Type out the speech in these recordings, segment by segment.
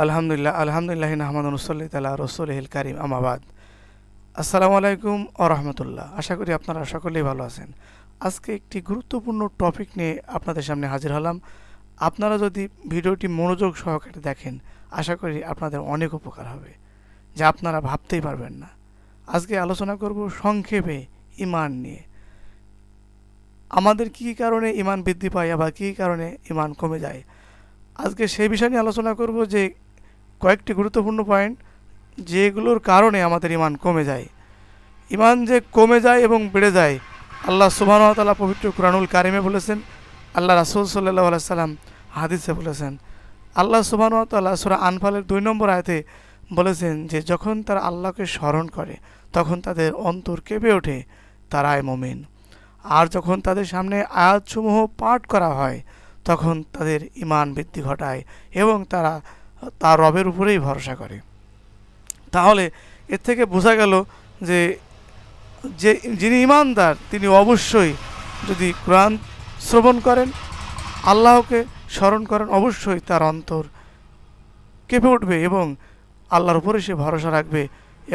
আলহামদুলিল্লাহ আলহামদুলিল্লাহ নাহমাদ রসল্লি তালা রসুলহিল কারিম আমাবাদ আসসালামু আলাইকুম ও রহমতুল্লাহ। আশা করি আপনারা সকলেই ভালো আছেন। আজকে একটি গুরুত্বপূর্ণ টপিক নিয়ে আপনাদের সামনে হাজির হলাম। আপনারা যদি ভিডিওটি মনোযোগ সহকারে দেখেন, আশা করি আপনাদের অনেক উপকার হবে, যা আপনারা ভাবতেই পারবেন না। আজকে আলোচনা করব সংক্ষেপে ইমান নিয়ে। আমাদের কী কারণে ইমান বৃদ্ধি পায় আবার কী কারণে ইমান কমে যায়? আজকে সেই বিষয় নিয়ে আলোচনা করব যে কয়েকটি গুরুত্বপূর্ণ পয়েন্ট যেগুলোর কারণে আমাদের ইমান কমে যায়। ইমান যে কমে যায় এবং বেড়ে যায়, আল্লাহ সুবাহতাল্লাহ পবিত্র কুরানুল কারিমে বলেছেন, আল্লাহ রাসুল সাল্লাহ সাল্লাম হাদিসে বলেছেন, আল্লাহ সুবাহতাল্লাহ সুরা আনফালের দুই নম্বর আয়তে বলেছেন যে, যখন তারা আল্লাহকে স্মরণ করে, তখন তাদের অন্তর কেঁপে ওঠে, তারাই মমিন। আর যখন তাদের সামনে আয়াতসমূহ পাঠ করা হয়, তখন তাদের ইমান বৃদ্ধি ঘটায় এবং তারা তার রবের উপরেই ভরসা করে। তাহলে এর থেকে বোঝা গেল যে যে যিনি ইমানদার, তিনি অবশ্যই যদি কোরআন শ্রবণ করেন, আল্লাহকে স্মরণ করেন, অবশ্যই তার অন্তর কেঁপে উঠবে এবং আল্লাহর উপরে সে ভরসা রাখবে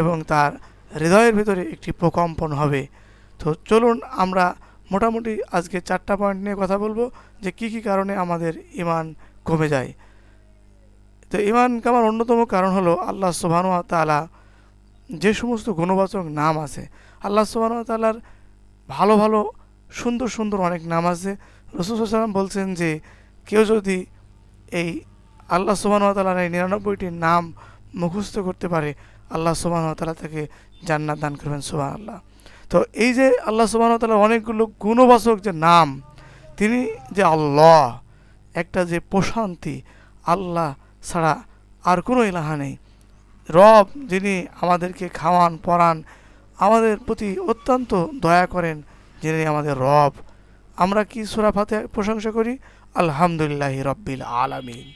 এবং তার হৃদয়ের ভিতরে একটি প্রকম্পন হবে। তো চলুন আমরা মোটামুটি আজকে চারটা পয়েন্ট নিয়ে কথা বলব যে কি কি কারণে আমাদের ইমান কমে যায়। তো ইমান কামার অন্যতম কারণ হলো আল্লাহ সুবাহানু তালা যে সমস্ত গুণবাচক নাম আছে, আল্লাহ সুবাহানু তালার ভালো ভালো, সুন্দর সুন্দর অনেক নাম আছে। রসুলাম বলছেন যে, কেউ যদি এই আল্লাহ সুবাহানু তালার এই নিরানব্বইটি নাম মুখস্থ করতে পারে, আল্লাহ সুবাহানু তালা তাকে জান্নাত দান করবেন সুবাহ আল্লাহ তো এই যে আল্লাহ সুবাহতালার অনেকগুলো গুণবাচক যে নাম, তিনি যে আল্লাহ, একটা যে প্রশান্তি, আল্লাহ ছাড়া আর কোনো ইলাহা নেই। রব যিনি আমাদেরকে খাওয়ান, পরান, আমাদের প্রতি অত্যন্ত দয়া করেন, যিনি আমাদের রব। আমরা কি সুরাফাতে প্রশংসা করি? আলহামদুলিল্লাহ রব্বিল আলামিন।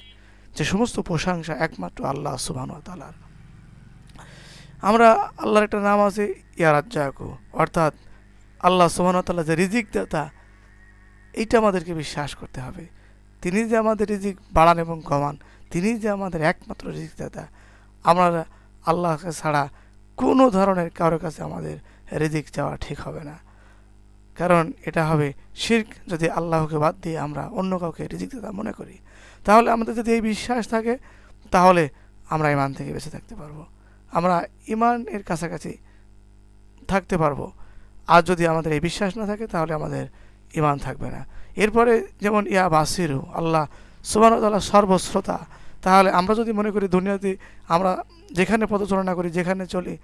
যে সমস্ত প্রশংসা একমাত্র আল্লাহ সুবাহ তালার আমরা আল্লাহর একটা নাম আছে ইয়ারাজ্জাকু অর্থাৎ আল্লাহ সুবাহতাল্লাহ যে রিজিক দাতা এইটা আমাদেরকে বিশ্বাস করতে হবে। তিনি যে আমাদের রিজিক বাড়ান এবং কমান তিনি যে আমাদের একমাত্র রিজিক দাতা আমরা আল্লাহকে ছাড়া কোনো ধরনের কারও কাছে আমাদের রিজিক চাওয়া ঠিক হবে না। কারণ এটা হবে শির্ক যদি আল্লাহকে বাদ দিয়ে আমরা অন্য কাউকে রিজিক দাতা মনে করি। তাহলে আমাদের যদি এই বিশ্বাস থাকে, তাহলে আমরা ইমান থেকে বেঁচে থাকতে পারব। আমরা ইমান এর কাছাকাছি থাকতে পারব। আর যদি আমাদের এই বিশ্বাস না থাকে, তাহলে আমাদের ইমান থাকবে না। এরপরে যেমন ইয়া বাসিরু আল্লাহ আল্লাহ সর্বশ্রোতা তাহলে আমরা যদি মনে করি দুনিয়াতে আমরা যেখানে পদচারণা করি, যেখানে চলি,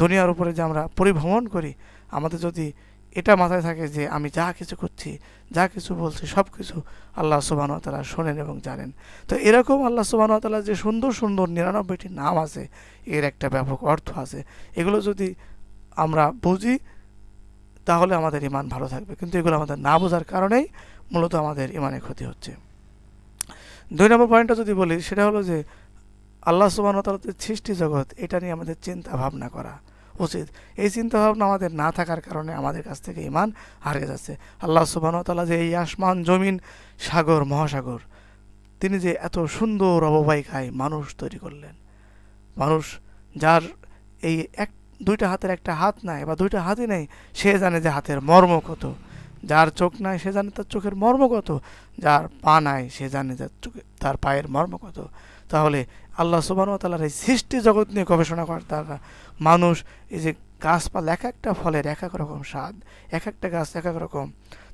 দুনিয়ার উপরে যে আমরা পরিভ্রমণ করি, আমাদের যদি এটা মাথায় থাকে যে আমি যা কিছু করছি, যা কিছু বলছি, সব কিছু আল্লাহ সুবাহ তালা শোনেন এবং জানেন। তো এরকম আল্লাহ সুবাহ তালা যে সুন্দর সুন্দর নিরানব্বইটি নাম আছে, এর একটা ব্যাপক অর্থ আছে। এগুলো যদি আমরা বুঝি, তাহলে আমাদের ইমান ভালো থাকবে। কিন্তু এগুলো আমাদের না বোঝার কারণেই মূলত আমাদের ইমানে ক্ষতি হচ্ছে। দুই নম্বর পয়েন্টটা যদি বলি, সেটা হলো যে আল্লাহ সুবাহ তালাদের সৃষ্টি জগৎ, এটা নিয়ে আমাদের চিন্তা ভাবনা করা উচিত। এই চিন্তা ভাবনা আমাদের না থাকার কারণে আমাদের কাছ থেকে ইমান হারিয়ে যাচ্ছে। আল্লাহ সুবাহ তালা যে এই আসমান, জমিন, সাগর, মহাসাগর, তিনি যে এত সুন্দর অববাহিকায় মানুষ তৈরি করলেন। মানুষ যার এই এক, দুইটা হাতের একটা হাত নাই বা দুইটা হাতই নেই, সে জানে যে হাতের মর্ম কত। যার চোখ নাই সে জানে তার চোখের মর্ম কত, যার পা নাই সে জানে যার চোখে, তার পায়ের মর্ম কত। তাহলে আল্লাহ সুবাহ তালার এই সৃষ্টি জগৎ নিয়ে গবেষণা করে তারা মানুষ এই যে গাছপালা এক একটা ফলের এক এক রকম স্বাদ, এক একটা গাছ এক এক রকম।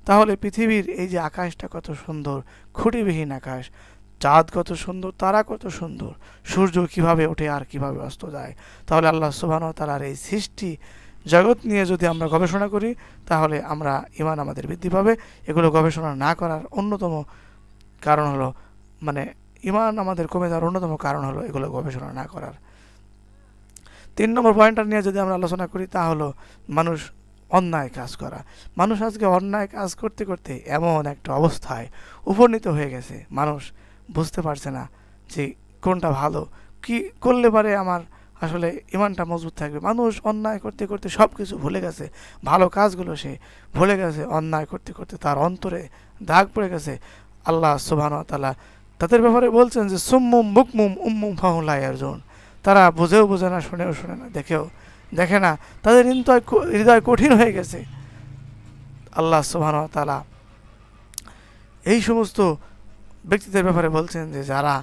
তাহলে পৃথিবীর এই যে আকাশটা কত সুন্দর, খুঁটিবিহীন আকাশ, চাঁদ কত সুন্দর, তারা কত সুন্দর, সূর্য কীভাবে ওঠে আর কীভাবে অস্ত যায়। তাহলে আল্লাহ সুবাহ তালার এই সৃষ্টি জগৎ নিয়ে যদি আমরা গবেষণা করি, তাহলে আমরা ইমান আমাদের বৃদ্ধি পাবে। এগুলো গবেষণা না করার অন্যতম কারণ হলো মানে ইমান আমাদের কমে যাওয়ার অন্যতম কারণ হলো এগুলো গবেষণা না করার। তিন নম্বর পয়েন্টটা নিয়ে যদি আমরা আলোচনা করি, তা হলো মানুষ অন্যায় কাজ করা। মানুষ আজকে অন্যায় কাজ করতে করতে এমন একটা অবস্থায় উপনীত হয়ে গেছে। মানুষ বুঝতে পারছে না যে কোনটা ভালো। কি করলে পারে আমার আসলে ইমানটা মজবুত থাকবে। মানুষ অন্যায় করতে করতে সব কিছু ভুলে গেছে। ভালো কাজগুলো সে ভুলে গেছে, অন্যায় করতে করতে তার অন্তরে দাগ পড়ে গেছে। আল্লাহ সুবাহ তালা তাদের ব্যাপারে বলছেন যে, সুম্মুম বুকমুম উম্মুম ফাহুলাই অর্জুন তারা বুঝেও বোঝে না, শুনেও শুনে না, দেখেও দেখে না। তাদের হৃদয় হৃদয় কঠিন হয়ে গেছে। আল্লাহ সুবহান তালা এই সমস্ত ব্যক্তিদের ব্যাপারে বলছেন যে, যারা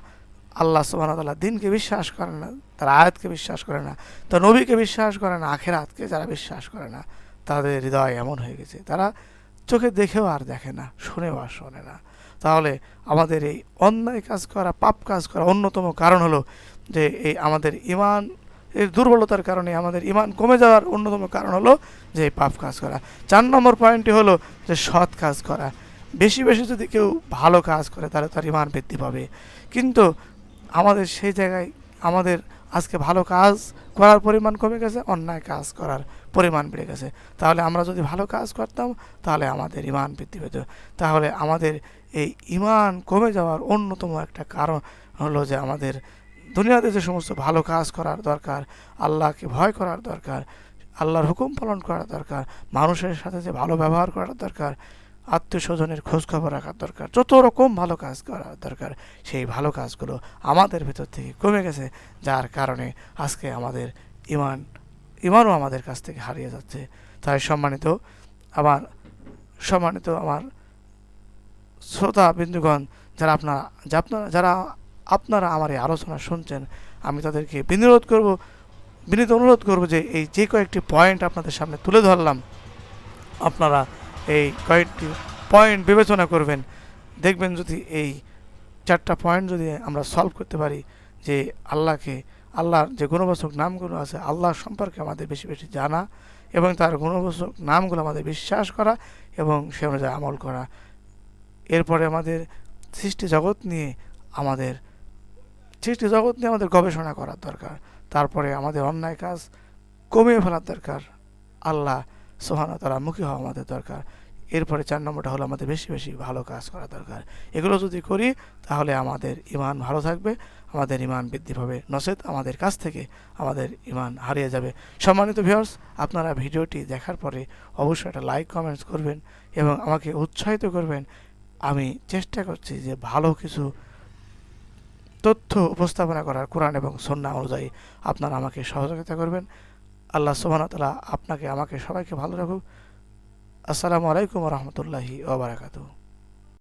আল্লাহ সুবহান তালা দিনকে বিশ্বাস করে না, তারা আয়াতকে বিশ্বাস করে না, তার নবীকে বিশ্বাস করে না, আখেরাতকে যারা বিশ্বাস করে না, তাদের হৃদয় এমন হয়ে গেছে। তারা চোখে দেখেও আর দেখে না, শুনেও আর শোনে না। তাহলে আমাদের এই অন্যায় কাজ করা, পাপ কাজ করা অন্যতম কারণ হলো যে এই আমাদের ইমান এর দুর্বলতার কারণে আমাদের ইমান কমে যাওয়ার অন্যতম কারণ হলো যে এই পাপ কাজ করা। চার নম্বর পয়েন্টটি হলো যে সৎ কাজ করা। বেশি বেশি যদি কেউ ভালো কাজ করে, তাহলে তার ইমান বৃদ্ধি পাবে। কিন্তু আমাদের সেই জায়গায় আমাদের আজকে ভালো কাজ করার পরিমাণ কমে গেছে, অন্যায় কাজ করার পরিমাণ বেড়ে গেছে। তাহলে আমরা যদি ভালো কাজ করতাম, তাহলে আমাদের ইমান বৃদ্ধি পেত। তাহলে আমাদের এই ইমান কমে যাওয়ার অন্যতম একটা কারণ হলো যে আমাদের দুনিয়াতে যে সমস্ত ভালো কাজ করার দরকার, আল্লাহকে ভয় করার দরকার, আল্লাহর হুকুম পালন করার দরকার, মানুষের সাথে যে ভালো ব্যবহার করার দরকার আত্মীয় স্বজনের খোঁজখবর রাখার দরকার। যত রকম ভালো কাজ করার দরকার, সেই ভালো কাজগুলো আমাদের ভেতর থেকে কমে গেছে, যার কারণে আজকে আমাদের ইমান, ইমানও আমাদের কাছ থেকে হারিয়ে যাচ্ছে। তাই সম্মানিত আমার সম্মানিত আমার শ্রোতা বিন্দুগণ, যারা আপনারা আপনারা, যারা আপনারা আমার এই আলোচনা শুনছেন, আমি তাদেরকে বিনোদ করব, বিনীত অনুরোধ করব যে এই যে কয়েকটি পয়েন্ট আপনাদের সামনে তুলে ধরলাম, আপনারা এই কয়েকটি পয়েন্ট বিবেচনা করবেন। দেখবেন যদি এই চারটা পয়েন্ট যদি আমরা সলভ করতে পারি যে আল্লাহকে, আল্লাহর যে গুণবাচক নামগুলো আছে, আল্লাহ সম্পর্কে আমাদের বেশি বেশি জানা এবং তার গুণবাচক নামগুলো আমাদের বিশ্বাস করা এবং সে অনুযায়ী আমল করা। এরপরে আমাদের সৃষ্টি জগৎ নিয়ে আমাদের, সৃষ্টি জগৎ নিয়ে আমাদের গবেষণা করার দরকার। তারপরে আমাদের অন্যায় কাজ কমিয়ে ফেলার দরকার। আল্লাহ সোহানা তারা মুখী হওয়া আমাদের দরকার। এরপরে চার নম্বরটা হলো আমাদের বেশি বেশি ভালো কাজ করা দরকার। এগুলো যদি করি, তাহলে আমাদের ইমান ভালো থাকবে, আমাদের ইমান বৃদ্ধি পাবে। নচেত আমাদের কাছ থেকে আমাদের ইমান হারিয়ে যাবে। সম্মানিত ভিউয়ার্স আপনারা ভিডিওটি দেখার পরে অবশ্যই একটা লাইক কমেন্টস করবেন এবং আমাকে উৎসাহিত করবেন। আমি চেষ্টা করছি যে ভালো কিছু তথ্য উপস্থাপনা করার কোরআন এবং সন্না অনুযায়ী আপনারা আমাকে সহযোগিতা করবেন। আল্লাহ সুবাহতালা আপনাকে আমাকে সবাইকে ভালো রাখুক। আসসালামু আলাইকুম রহমতুল্লাহি ওবরাকাতু